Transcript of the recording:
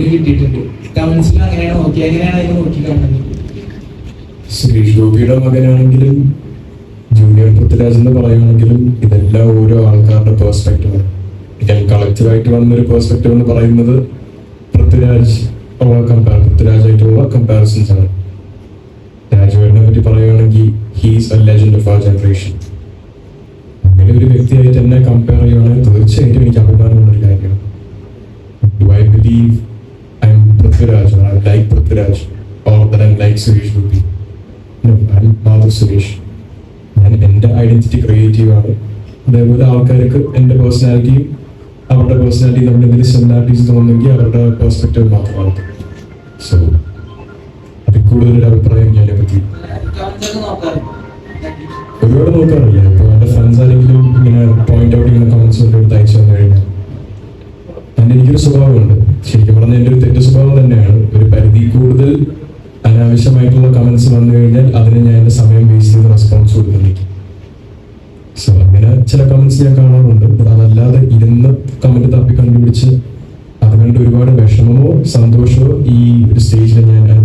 മറുപടി കിട്ടിയിട്ടുണ്ട്. ടൗൺസിൽ അങ്ങനെയാണ് നോക്കി അങ്ങനെയാണ് അതിനെ നോക്കി കാണുന്നത്. സുരേഷ് ഗോപിയുടെ മകനാണെങ്കിലും ജൂനിയർ പൃഥ്വിരാജ് എന്ന് പറയുകയാണെങ്കിലും ഇതെല്ലാം ഓരോ ആൾക്കാരുടെ പേഴ്സ്പെക്റ്റീവാണ് ഞാൻ കളക്റ്റീവായിട്ട് വന്നൊരു പേഴ്സ്പെക്റ്റീവ് എന്ന് പറയുന്നത് പൃഥ്വിരാജ് ഉള്ള കമ്പയർ പൃഥ്വിരാജായിട്ടുള്ള കമ്പാരിസൺസ് ആണ്. രാജുവേടിനെ പറ്റി പറയുകയാണെങ്കിൽ ഹീസ് എ ലെജൻഡ് ഓഫ് ആ ജനറേഷൻ അങ്ങനെ ഒരു വ്യക്തിയായിട്ട് എന്നെ പൃഥ്വിരാജ് ആണ് like Prithviraj. Or then like Suresh Gopi. Madhav Suresh. ഞാൻ എന്റെ ഐഡന്റിറ്റി ക്രിയേറ്റീവാണ് അതേപോലെ ആൾക്കാർക്ക് എന്റെ പേഴ്സണാലിറ്റിയും അവരുടെ പേഴ്സണാലിറ്റി തമ്മിൽ എന്തെങ്കിലും സിമിലാരിറ്റീസ് തോന്നുന്നെങ്കിൽ അവരുടെ പെർസ്പെക്റ്റീവ് മാത്രമാണ്. സോ അതിൽ കൂടുതലൊരു അഭിപ്രായം ഞാനെ പറ്റി ഒരുപാട് നോക്കാറില്ല. ഇപ്പോൾ എന്റെ ഫ്രണ്ട്സ് ആരെങ്കിലും ഇങ്ങനെ പോയിന്റ് ഔട്ട് ഇങ്ങനെ കമന്റ്സ് കൊണ്ട് എടുത്ത് അയച്ചു വന്നു കഴിഞ്ഞാൽ. അതിന്റെ എനിക്കൊരു സ്വഭാവമുണ്ട്. ശരിക്കും പറഞ്ഞാൽ എന്റെ ഒരു തെറ്റ് സ്വഭാവം അനാവശ്യമായിട്ടുള്ള കമന്റ്സ് വന്നു കഴിഞ്ഞാൽ അതിന് ഞാൻ എന്റെ സമയം വേസ്റ്റ് ചെയ്ത് റെസ്പോൺസ് കൊടുത്തിരിക്കും സോ അങ്ങനെ ചില കമന്റ്സ് ഞാൻ കാണാറുണ്ട്. അതല്ലാതെ ഇരുന്ന് കമന്റ് തപ്പി കണ്ടുപിടിച്ച് അത് കണ്ട് ഒരുപാട് വിഷമമോ സന്തോഷമോ ഈ ഒരു സ്റ്റേജിൽ ഞാൻ